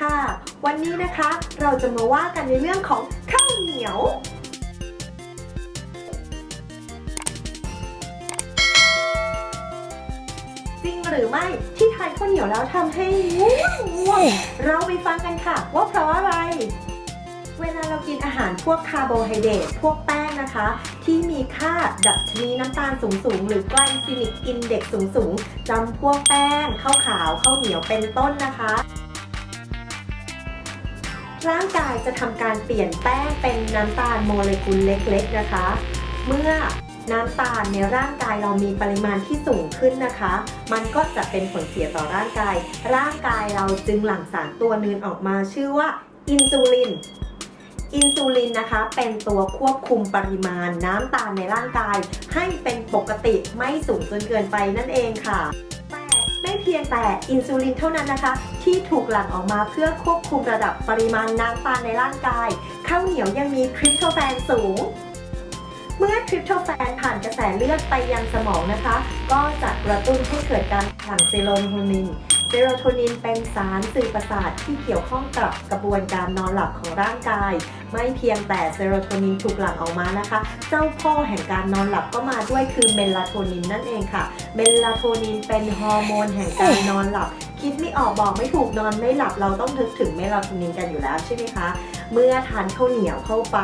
ค่ะ วันนี้นะคะเราจะมาว่ากันในเรื่องของข้าวเหนียว จริงหรือไม่ที่ทานข้าวเหนียวแล้วทำให้ง่วงง่วงเราไปฟังกันค่ะ ว่าเพราะอะไร เวลาเรากินอาหารพวกคาร์โบไฮเดรตพวกแป้งนะคะ ที่มีค่าดัชนีน้ำตาลสูงสูงๆหรือไกลซิมิกอินเด็กสูงสูงๆจำพวกแป้งข้าวขาวข้าวเหนียวเป็นต้นนะคะ ร่างกายจะทำการเปลี่ยนแป้งเป็นน้ำตาลโมเลกุลเล็กๆนะคะ เมื่อน้ำตาลในร่างกายเรามีปริมาณที่สูงขึ้นนะคะ มันก็จะเป็นผลเสียต่อร่างกาย ร่างกายเราจึงหลั่งสารตัวหนึงออกมาชื่อว่าอินซูลิน อินซูลินนะคะ เป็นตัวควบคุมปริมาณน้ำตาลในร่างกาย ให้เป็นปกติไม่สูงจนเกินไปนั่นเองค่ะ ไม่เพียงแต่อินซูลินเท่านั้นนะคะ ที่ถูกหลั่งออกมาเพื่อควบคุมระดับปริมาณน้ำตาลในร่างกายข้าวเหนียวยังมีคริปโตแฟนสูง เมื่อคริปโตแฟนผ่านกระแสเลือดไปยังสมองนะคะ ก็จะกระตุ้นให้เกิดการหลั่งเซโรโทนิน เซโรโทนินเป็นสารสื่อประสาทที่เกี่ยวข้องกับกระบวนการนอนหลับของร่างกาย ไม่เพียงแต่เซโรโทนินถูกหลั่งออกมานะคะ เจ้าพ่อแห่งการนอนหลับก็มาด้วยคือเมลาโทนินนั่นเองค่ะ เมลาโทนินเป็นฮอร์โมนแห่งการนอนหลับ คิดไม่ออกบอกไม่ถูกนอนไม่หลับเราต้องนึกถึงเมลาโทนินกันอยู่แล้วใช่ไหมคะ เมื่อทานข้าวเหนียวเข้าไป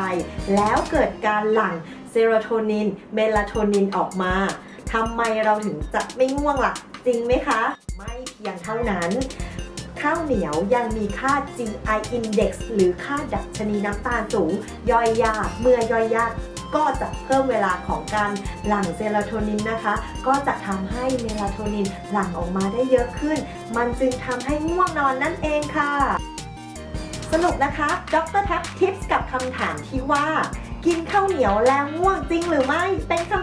แล้วเกิดการหลั่งเซโรโทนิน เมลาโทนินออกมาทำไมเราถึงจะไม่ง่วงล่ะ จริงไหมคะ ไม่เพียงเท่านั้น ข้าวเหนียวยังมีค่า GI index หรือค่าดัชนีน้ำตาลสูง ย่อยยาก เมื่อย่อยยากก็จะเพิ่มเวลาของการหลั่งเซโรโทนินนะคะ ก็จะทำให้เมลาโทนินหลั่งออกมาได้เยอะขึ้น มันจึงทำให้ง่วงนอนนั่นเองค่ะ สรุปนะคะ ดรแท็บทิปส์กับคำถามที่ว่า กินข้าวเหนียวแล้วง่วงจริงหรือไม่เป็นค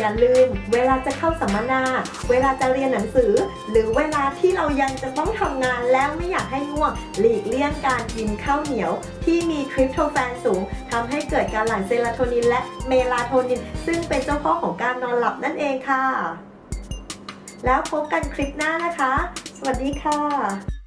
อย่าลืมเวลาจะเข้าสัมมนา เวลาจะเรียนหนังสือ หรือเวลาที่เรายังจะต้องทำงานแล้วไม่อยากให้ง่วง หลีกเลี่ยงการกินข้าวเหนียว ที่มีคริปโตแฟนสูงทำให้เกิดการหลั่งเซโรโทนิน และเมลาโทนิน ซึ่งเป็นเจ้าพ่อของการนอนหลับนั่นเองค่ะ แล้วพบกันคลิปหน้านะคะ สวัสดีค่ะ